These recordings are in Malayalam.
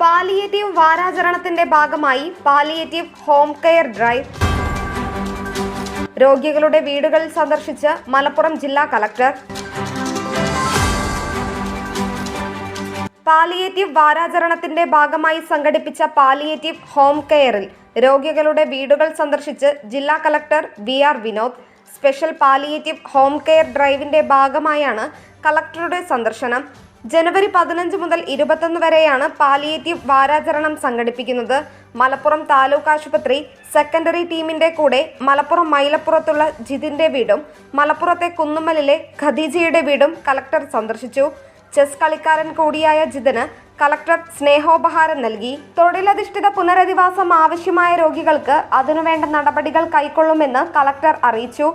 പാലിയേറ്റീവ് വാരാചരണത്തിന്റെ ഭാഗമായി പാലിയേറ്റീവ് ഹോം കെയർ ഡ്രൈവ്. രോഗികളുടെ വീടുകൾ സന്ദർശിച്ച് മലപ്പുറം ജില്ലാ കളക്ടർ പാലിയേറ്റീവ് വാരാചരണത്തിന്റെ ഭാഗമായി സംഘടിപ്പിച്ച പാലിയേറ്റീവ് ഹോം കെയറിൽ രോഗികളുടെ വീടുകൾ സന്ദർശിച്ച് ജില്ലാ collector V R Vinod. Special palliative home care ഡ്രൈവിന്റെ ഭാഗമായാണ് കളക്ടറുടെ സന്ദർശനം. ജനുവരി പതിനഞ്ച് മുതൽ ഇരുപത്തൊന്ന് വരെയാണ് പാലിയേറ്റീവ് വാരാചരണം സംഘടിപ്പിക്കുന്നത്. മലപ്പുറം താലൂക്ക് ആശുപത്രി സെക്കൻഡറി ടീമിന്റെ കൂടെ മലപ്പുറം മൈലപ്പുറത്തുള്ള ജിതിന്റെ വീടും മലപ്പുറത്തെ കുന്നുമലിലെ ഖദീജയുടെ വീടും കളക്ടർ സന്ദർശിച്ചു. ചെസ് കളിക്കാരൻ കൂടിയായ ജിതന് കളക്ടർ സ്നേഹോപഹാരം നൽകി. തൊഴിലധിഷ്ഠിത പുനരധിവാസം ആവശ്യമായ രോഗികൾക്ക് അതിനുവേണ്ട നടപടികൾ കൈക്കൊള്ളുമെന്ന് കളക്ടർ അറിയിച്ചു.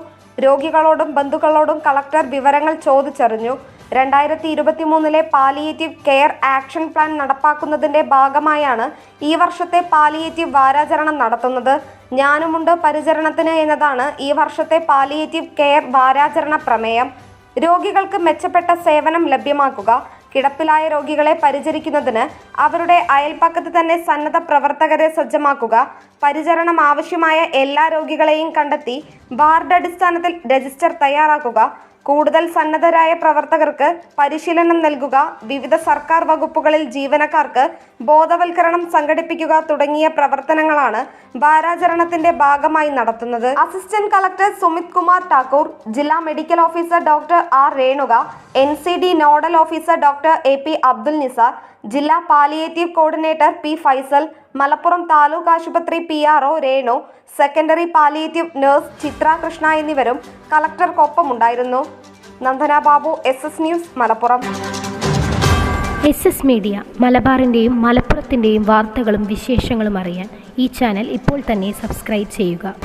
രോഗികളോടും ബന്ധുക്കളോടും കളക്ടർ വിവരങ്ങൾ ചോദിച്ചറിഞ്ഞു. രണ്ടായിരത്തി ഇരുപത്തി മൂന്നിലെ പാലിയേറ്റീവ് കെയർ ആക്ഷൻ പ്ലാൻ നടപ്പാക്കുന്നതിന്റെ ഭാഗമായാണ് ഈ വർഷത്തെ പാലിയേറ്റീവ് വാരാചരണം നടത്തുന്നത്. ഞാനുമുണ്ട് പരിചരണത്തിന് എന്നതാണ് ഈ വർഷത്തെ പാലിയേറ്റീവ് കെയർ വാരാചരണ പ്രമേയം. രോഗികൾക്ക് മെച്ചപ്പെട്ട സേവനം ലഭ്യമാക്കുക കിടപ്പിലായ രോഗികളെ പരിചരിക്കുന്നതിന് അവരുടെ അയൽപ്പക്കത്ത് തന്നെ സന്നദ്ധ പ്രവർത്തകരെ സജ്ജമാക്കുക പരിചരണം ആവശ്യമായ എല്ലാ രോഗികളെയും കണ്ടെത്തി വാർഡ് അടിസ്ഥാനത്തിൽ രജിസ്റ്റർ തയ്യാറാക്കുക കൂടുതൽ സന്നദ്ധരായ പ്രവർത്തകർക്ക് പരിശീലനം നൽകുക വിവിധ സർക്കാർ വകുപ്പുകളിൽ ജീവനക്കാർക്ക് ബോധവൽക്കരണം സംഘടിപ്പിക്കുക തുടങ്ങിയ പ്രവർത്തനങ്ങളാണ് വാരാചരണത്തിന്റെ ഭാഗമായി നടത്തുന്നത്. അസിസ്റ്റന്റ് കളക്ടർ സുമിത് കുമാർ ഠാക്കൂർ ജില്ലാ medical officer doctor R Renuka N nodal officer doctor A P Abdul Nisar ജില്ലാ palliative coordinator P Faisal Malappuram taluk ആശുപത്രി P R O Renu secondary palliative nurse Chithra Krishna എന്നിവരും കളക്ടർക്കൊപ്പമുണ്ടായിരുന്നു Nandana Babu S S news Malappuram. S S media മലബാറിന്റെയും മലപ്പുറത്തിന്റെയും വാർത്തകളും വിശേഷങ്ങളും അറിയാൻ ഈ ചാനൽ ഇപ്പോൾ തന്നെ സബ്സ്ക്രൈബ് ചെയ്യുക.